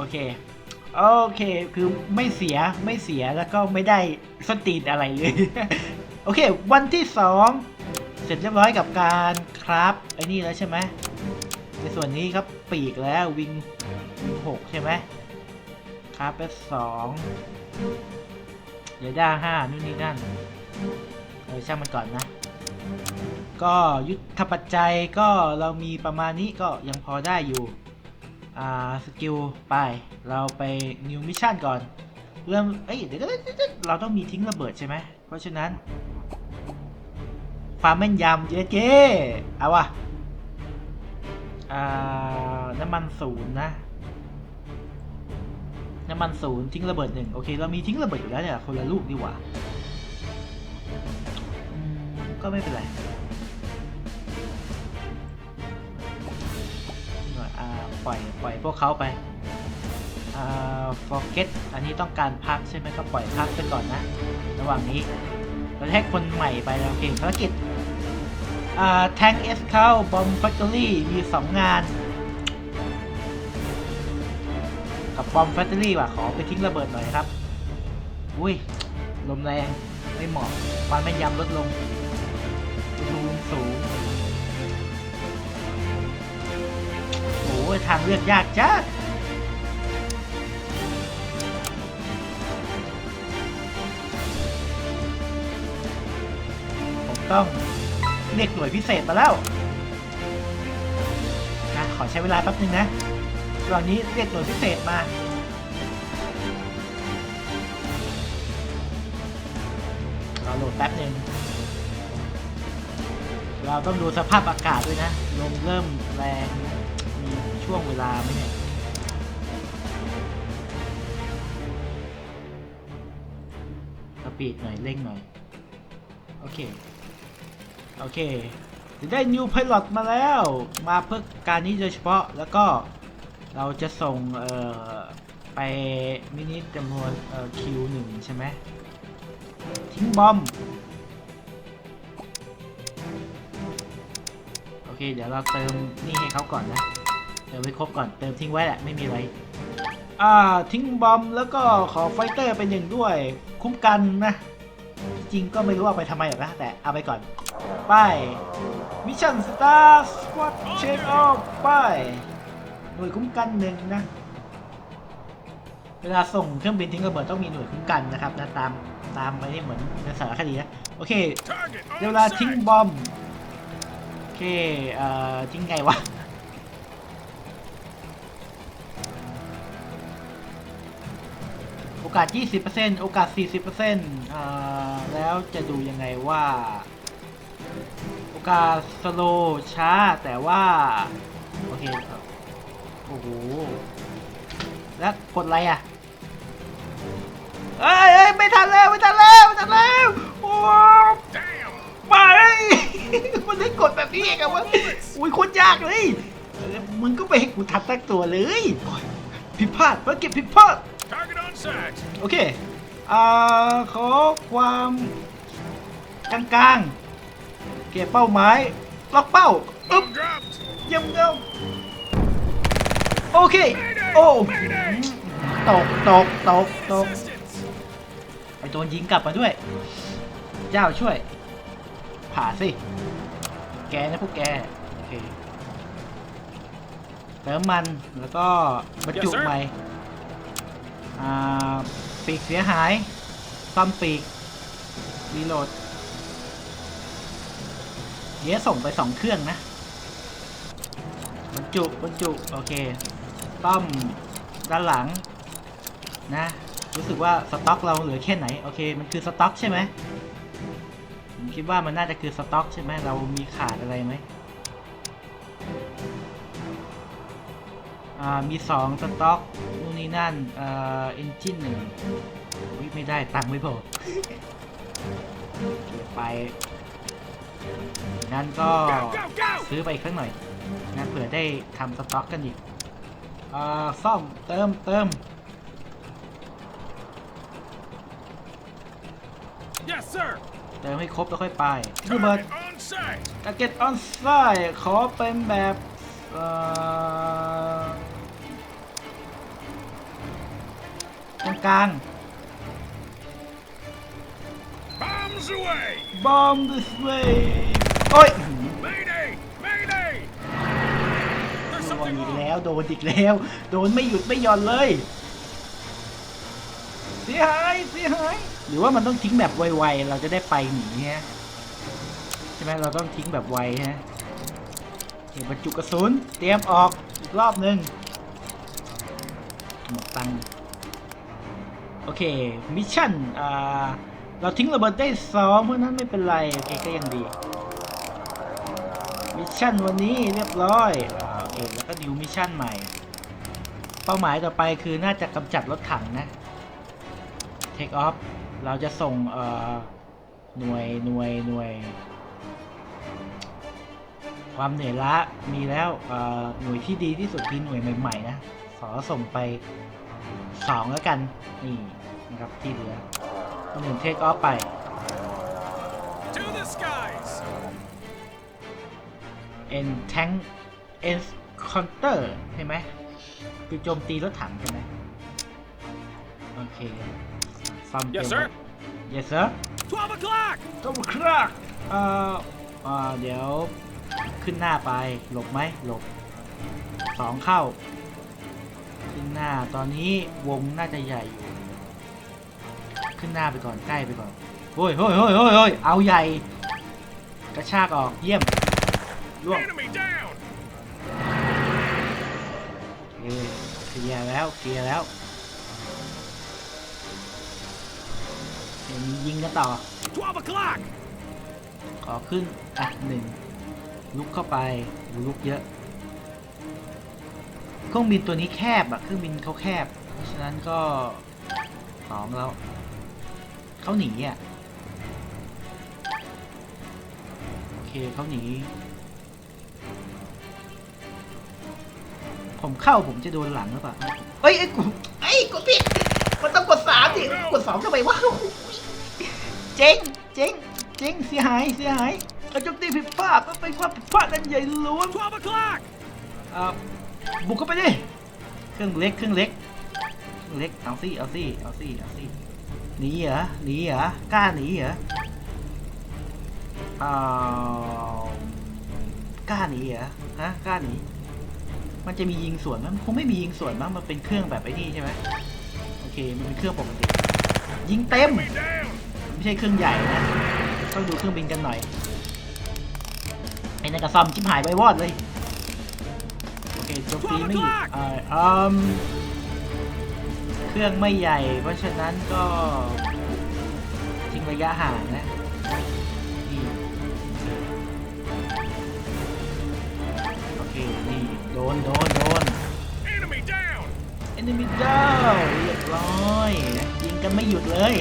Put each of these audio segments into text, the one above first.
โอเค โอเคคือไม่เสียไม่เสียแล้วก็ไม่ได้สตีนอะไรเลย โอเค วันที่สองเสร็จเรียบร้อยกับการครับไอ้นี่แล้วใช่ไหมในส่วนนี้ครับปีกแล้ววิงหกใช่ไหมครับเป็นสองเดี๋ยวด้าห้านู่นนี่นั่นเออช่างมันก่อนนะ ก็ยุทธปัจจัยก็เรามีประมาณนี้ก็ยังพอได้อยู่ อ่าสกิลไป เราไปนิวมิชชั่นก่อน เริ่มเอ้ยเดี๋ยวเดี๋ยวเราต้องมีทิ้งระเบิดใช่ไหม เพราะฉะนั้น ความแม่นยำเจ๊เจ๊เอาวะอ่าน้ำมันศูนย์นะ น้ำมันศูนย์ทิ้งระเบิดหนึ่งโอเค เรามีทิ้งระเบิดอยู่แล้วเนี่ยคนละลูกดีกว่าก็ไม่เป็นไร ปล่อยปล่อยพวกเขาไปอ่า forget อันนี้ต้องการพักใช่ไหมก็ปล่อยพักไปก่อนนะ ระหว่างนี้เราให้คนใหม่ไปแล้วโอเคภารกิจอ่า tank S เข้า bomb factory มี2งงาน กับ bomb factory ว่ะขอไปทิ้งระเบิดหน่อยครับ อุ้ยลมแรงไม่เหมาะความแม่นยำลดลงรูมสูง อ้ยทางเลือกยากจัดผมต้องเรียกหน่วยพิเศษมาแล้วนะขอใช้เวลาแป๊บนึงนะระหว่างนี้เรียกหน่วยพิเศษมาเราโหลดแป๊บนึงเราต้องดูสภาพอากาศด้วยนะ ลมเริ่มแรง ช่วงเวลาไหมเนี่ยสปีดหน่อย เร่งหน่อย โอเค โอเคจะได้ New Pilot มาแล้ว มาเพื่อการนี้โดยเฉพาะแล้วก็เราจะส่ง เอ่อ ไปมินิจำนวน เอ่อ Q1 ใช่ไหมทิ้งบอมโอเค เดี๋ยวเราเติมนี่ให้เขาก่อนนะ เติมไว้ครบก่อนเติมทิ้งไว้แหละไม่มีอะไรอ่าทิ้งบอมแล้วก็ขอไฟเตอร์เป็นหนึ่งด้วย คุ้มกันนะ จริงก็ไม่รู้เอาไปทำไมหรอกนะ แต่เอาไปก่อน ไปมิชชั่นสตาร์สควอตเชคออฟไปหน่วยคุ้มกันหนึ่งนะ เวลาส่งเครื่องบินทิ้งระเบิดต้องมีหน่วยคุ้มกันนะครับนะตามตามไปนี่เหมือนในสารคดีนะ โอเค Target เดี๋ยว on เวลาทิ้ง sight. บอมโอเคเอ่อทิ้งไงวะ อกาส 20%โอกาส 40%อ่าแล้วจะดูยังไงว่า โอกาสสโลช้าแต่ว่า โอเคโอ้โห แล้วกดอะไรอะเอ้ยเอ้ยไม่ทันแล้ว ไม่ทันแล้ว ไม่ทันแล้ว โอ้ไปมันได้กดแบบนี้เองอะวะอุ้ยโคตรยากเลย มึงก็ไปให้กูทัดตั้งตัวเลยผิดพลาดภารกิจผิดพลาด โอเคอ่าขอความกลางๆ เก็บเป้าหมายล็อกเป้าอึ๊บเยี่ยมเยี่ยมโอเค โอ้ตกตกตกตกไปโดนยิงกลับมาด้วย เจ้าช่วย ผ่าสิ แกนะพวกแก โอเค เติมมันแล้วก็บรรจุใหม่อ่า ปีกเสียหายซ่อมปีกรีโหลดเดี๋ยวส่งไปสองเครื่องนะบรรจุบรรจุ โอเคต้อมด้านหลังนะ รู้สึกว่าสต็อกเราเหลือแค่ไหน โอเค มันคือสต็อกใช่ไหมผมคิดว่ามันน่าจะคือสต็อกใช่ไหมเรามีขาดอะไรไหม มีสองสต็อกนู่นนี่นั่นเอ่อเอนจินหนึ่งอุ๊ยไม่ได้ตังค์ไม่พอเก็บไปงั้นก็ Go, go, go! ซื้อไปอีกสักหน่อยนะเผื่อได้ทำสต็อกกันอีกอ่าซ่อมเติมเติม Yes, sir. เติมให้ครบแล้วค่อยไประเบิด Target on sight. ตาเก็ตออนไซขอเป็นแบบ เอ่อ กลาง Bombs away! bomb this way โอ้ย Mayday! Mayday! There's โดน something อีก wrong. แล้วโดนอีกแล้ว โดนไม่หยุดไม่หย่อนเลยเสียหายเสียหายหรือว่ามันต้องทิ้งแบบไวๆเราจะได้ไปหนีฮะใช่ไหมเราต้องทิ้งแบบไวฮะเก็บบรรจุกระสุนเตรียมออกอีกรอบหนึ่งหมดตังค์โอเค มิชชั่น อ่า เราทิ้งระเบิดได้สองเพราะนั้นไม่เป็นไร โอเค ก็ยังดี มิชชั่นวันนี้เรียบร้อยอ่าโอเค แล้วก็ดิวมิชชั่นใหม่ เป้าหมายต่อไปคือน่าจะกำจัดรถถังนะ Take off เราจะส่ง เอ่อ หน่วย หน่วย หน่วย ความเหนื่อยล้า มีแล้ว เอ่อ หน่วยที่ดีที่สุดคือหน่วยใหม่ๆนะ ขอส่งไปสองแล้วกัน นี่ นะครับที่เหลือหนึ่งเทคออฟไป To the skies! en tank encounter ใช่ไหมคือโจมตีรถถังใช่ไหมโอเคซ่อมเกม Yes, sir. yes sir 12 o'clock! ต้องครักเอ่อเอ่อเดี๋ยวขึ้นหน้าไปหลบไหมหลบสองเข้า ขึ้นหน้าตอนนี้วงน่าจะใหญ่อยู่ ขึ้นหน้าไปก่อนใกล้ไปก่อนโอ้ยโอ้ยโอ้ยโอ้ยโอ้ยเอาใหญ่ กระชากออกเยี่ยมล่วง Enemy down! เอ้ยเคลียร์แล้วเคลียร์แล้วเดี๋ยวมียิงกันต่อ12 o'clock! ขอขึ้นอะหนึ่งลุกเข้าไปโหลุกเยอะเครื่องบินตัวนี้แคบอะเครื่องบินเขาแคบ เพราะฉะนั้นก็สองแล้ว เขาหนีอะโอเคเขาหนี ผมเข้าผมจะโดนหลังหรือเปล่าเอ้ยไอ้ยกูไอ้ยกดผิดมันต้องกดสามดิกดสองทำไมวะเจ๊งเจ๊งเจ๊งเสียหายเสียหายกระจกตีผิดพลาดมันเป็นความผิดพลาดอันใหญ่หลวง12 o'clock! อ่าบุกเข้าไปดิ เครื่องเล็กเครื่องเล็ก เครื่องเล็กเอาสิเอาสิเอาสิเอาสิ หนีเหรอหนีเหรอกล้าหนีเหรออากล้าหนีเหรอฮะกล้าหนีมันจะมียิงสวนมั้ยมันคงไม่มียิงสวนมั้งมันเป็นเครื่องแบบไอ้นี่ใช่ไหมโอเคมันเป็นเครื่องปกติยิงเต็มไม่ใช่เครื่องใหญ่นะต้องดูเครื่องบินกันหน่อยไอ้นั่นกระซอมชิบหายไปวอดเลยโอเคโจมตีไม่อยู่เอ่ออืม เครื่องไม่ใหญ่ เพราะฉะนั้นก็ทิ้งระยะห่างนะนี่โอเค นี่โดนโดนโดน Enemy down! enemy down เรียบร้อยนะยิงกันไม่หยุดเลย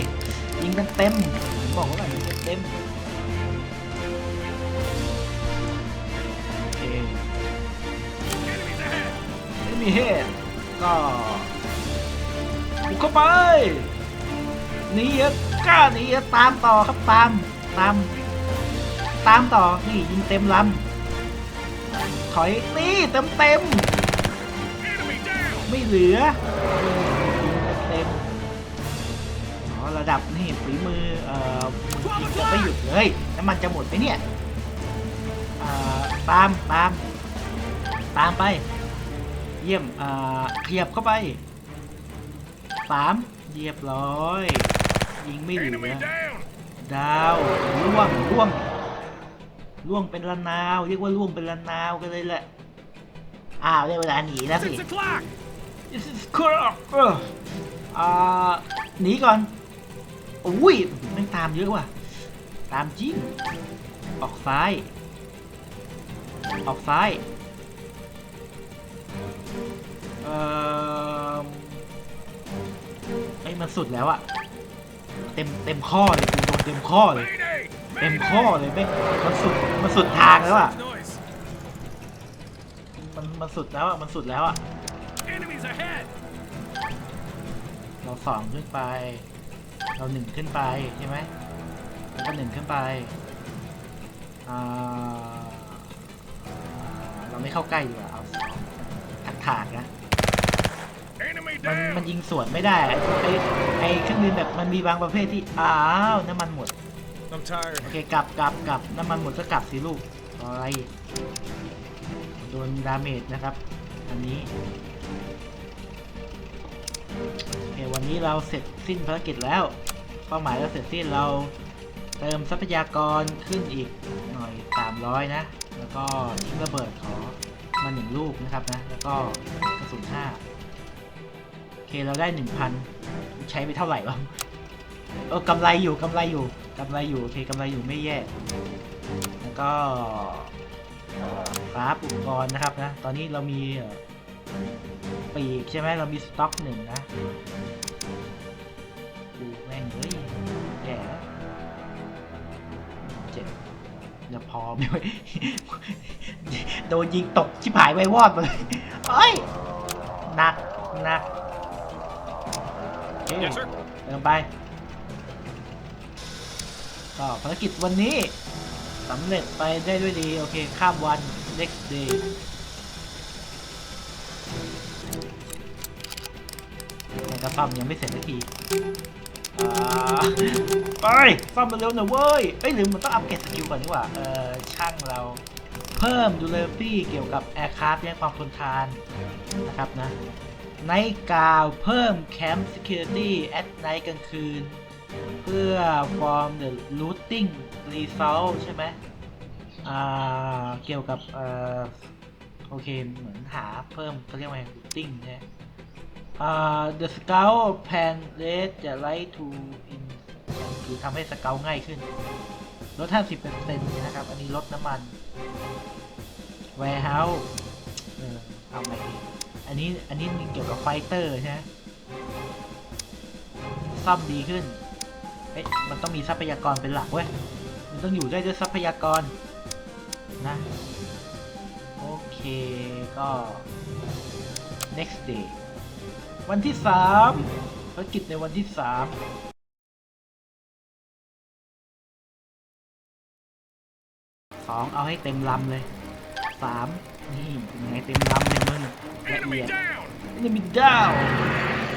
ยิงกันเต็มผมบอกว่ายิงกันเต็มโอเค Enemies ahead! ไม่มีเหตุก็บุก เข้าไปหนีอะกล้าหนีอะตามต่อครับตามตามตามต่อนี่ยิงเต็มลำถอยนี่เต็มเต็มไม่เหลือเต็มอ๋อระดับนี่ฝีมือเอ่อจะไม่หยุดเลยน้ำมันจะหมดไหมเนี่ยตามตามตามไป เยี่ยมอ่าขยับเข้าไป สามเรียบร้อย ยิงไม่เหลื Enemy อ down! ดาวล่วงล่วงล่วงเป็นระนาว เรียกว่าล่วงเป็นระนาวกันเลยแหละอ้าวได้เวลาหนีแล้วสิ6 o'clock! This is correct เอออ่าหนีก่อนอุ้ยแม่งตามเยอะว่ะ ตามจริง ออกซ้าย ออกซ้าย เอ่อไอ้ย มันสุดแล้วอะเต็มเต็มข้อเลยกูโดนเต็มข้อเลย เต็มข้อเลยแม่งมันสุดมันสุดทางแล้วอะมันมันสุดแล้วอะมันสุดแล้วอะเราสองขึ้นไป เราหนึ่งขึ้นไปใช่ไหมแล้วก็หนึ่งขึ้นไปอ่าเราไม่เข้าใกล้ดีกว่าเอาสองถักถากๆนะ มัน down! มันยิงสวนไม่ได้ไอ้ไอ้ไอ้เครื่องบินแบบมันมีบางประเภทที่อ้าวน้ำมันหมด I'm tired. โอเคกลับกลับกลับน้ำมันหมดก็กลับสิลูกอะไรโดนดาเมจนะครับ อันนี้โอเควันนี้เราเสร็จสิ้นภารกิจแล้ว เป้าหมายเราเสร็จสิ้นเราเติมทรัพยากรขึ้นอีกหน่อย 300 นะ แล้วก็ทิ้งระเบิดขอมาหนึ่งลูกนะครับนะ แล้วก็กระสุนห้าโอ เคเราได้1,000ใช้ไปเท่าไหร่วะเออกำไรอยู่กำไรอยู่กำไรอยู่โอเคกำไรอยู่ไม่แย่ แล้วก็เอ่อคราฟอุปกรณ์นะครับนะ ตอนนี้เรามีปีกใช่ไหมเรามีสต็อกหนึ่งนะดูแม่งเฮ้ยแย่แล้วเจ็บจะพอไหมโดนยิงตกชิบหายไปวอดเลยเอ้ยหนักหนัก Yes, sir. เดินไป ก็ภารกิจวันนี้สำเร็จไปได้ด้วยดี โอเค ข้ามวัน next day แต่ก็ซ่อมยังไม่เสร็จสักทีอ่า ไปซ่อมมาเร็วหน่อยเว้ยเอ้ยหรือมันต้องอัปเกรดสกิลก่อนดีกว่า เออช่างเราเพิ่มดูเลฟี่เกี่ยวกับแอร์คราฟต์และความทนทานนะครับนะ ไนท์กาวเพิ่มแคมป์ security at night กลางคืน เพื่อ form the looting result ใช่ไหมอ่า เกี่ยวกับเอ่อโอเค เหมือนหาเพิ่มเขาเรียกว่าไง looting ใช่ไหมอ่า the scout plan rate จะ light to in คือทำให้สเกลง่ายขึ้น ลด 50%นะครับ อันนี้ลดน้ำมัน warehouse เออเอาไงดีอั อันนี้อันนี้มีเกี่ยวกับไฟเตอร์ใช่ไหมซ่อมดีขึ้น เอ๊ะมันต้องมีทรัพยากรเป็นหลักเว้ย มันต้องอยู่ได้ด้วยทรัพยากรนะ โอเคก็ next day วันที่สามภารกิจในวันที่สามสองเอาให้เต็มลำเลยสาม นี่ยังไงเต็มลำเลยมึงละเอี Enemy ยด down! Enemy down